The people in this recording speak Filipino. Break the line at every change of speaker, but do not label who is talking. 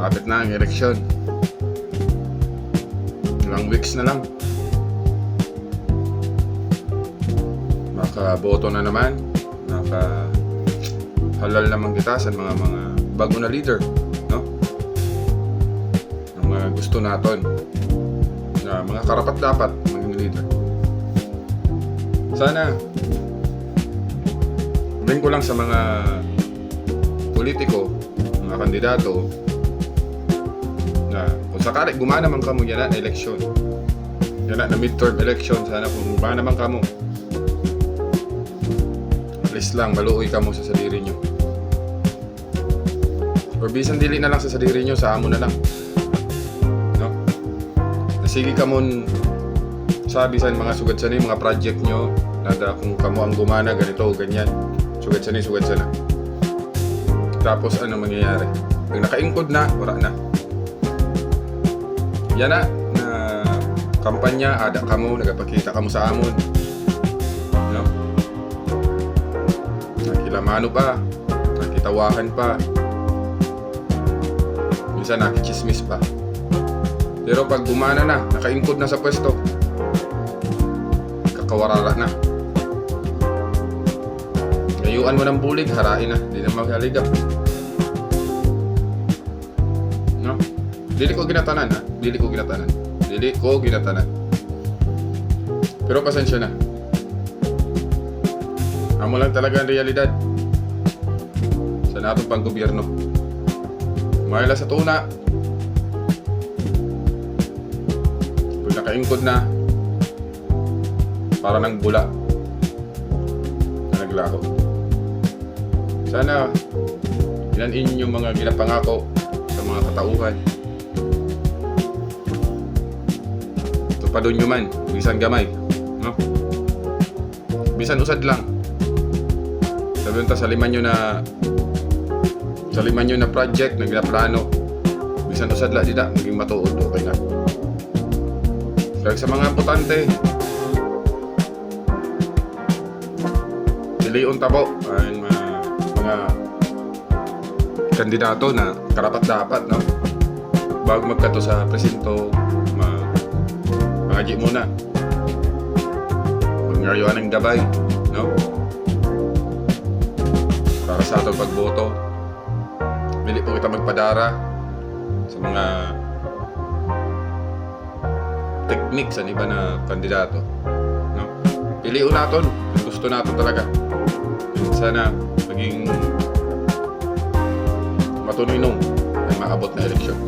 Malapit na ang eleksyon. Ilang weeks na lang. Makaboto na naman. Naka halal naman kita sa mga mga bago na leader, no? Ang mga gusto naton na mga karapat dapat maging leader. Sana rin ko lang sa mga politiko, mga kandidato na kung sakali gumana man kamo yan na eleksyon. Yan na, midterm election sana kung gumana man kamo. At least lang maluoy kamo sa sarili nyo. Or bisan dili na lang sa sarili nyo, sa amo na lang. No? Nasigi ka mon sabi sa mga sugat sa mga project nyo, nada kung kamo ang gumana, ganito, ganyan. Sugat sa sugat sa Tapos ano mangyayari? Pag nakaingkod na, wala na. Yan na, kampanya, ada kamo, nagapakita kamo sa amon. No? Nakilamano pa, nakitawakan pa, minsan nakichismis pa. Pero pag gumana na, nakaingkod na sa pwesto, kakawarara na. Ngayuan mo ng bulig, harain na. Hindi na magaligap. Dili ko ginatanan ha. Dili ko ginatanan. Dili ko ginatanan. Pero pasensya na. Amo lang talaga ang realidad. Sa natong pang gobyerno. Mahila sa tuna. Pag nakaingkod na, para ng bula na naglaho. Sana inanin yung mga ginapangako sa mga katauhan. Tupadon nyo man, bisan gamay. No? Bisan usad lang. Sabihin ta sa lima nyo na sa lima nyo na project na ginaplano bisan usad la dida maging matuod okay na kaya sa mga putante Leon Tabo ay mga, mga kandidato na karapat dapat no bago magkato sa presinto di muna magngayon ng gabay no para sa atong pagboto Bili po kita magpadara sa mga technique sa iba na kandidato. No? Piliun naton. Yung gusto nato talaga. Sana maging matuninong ay maabot na eleksyon.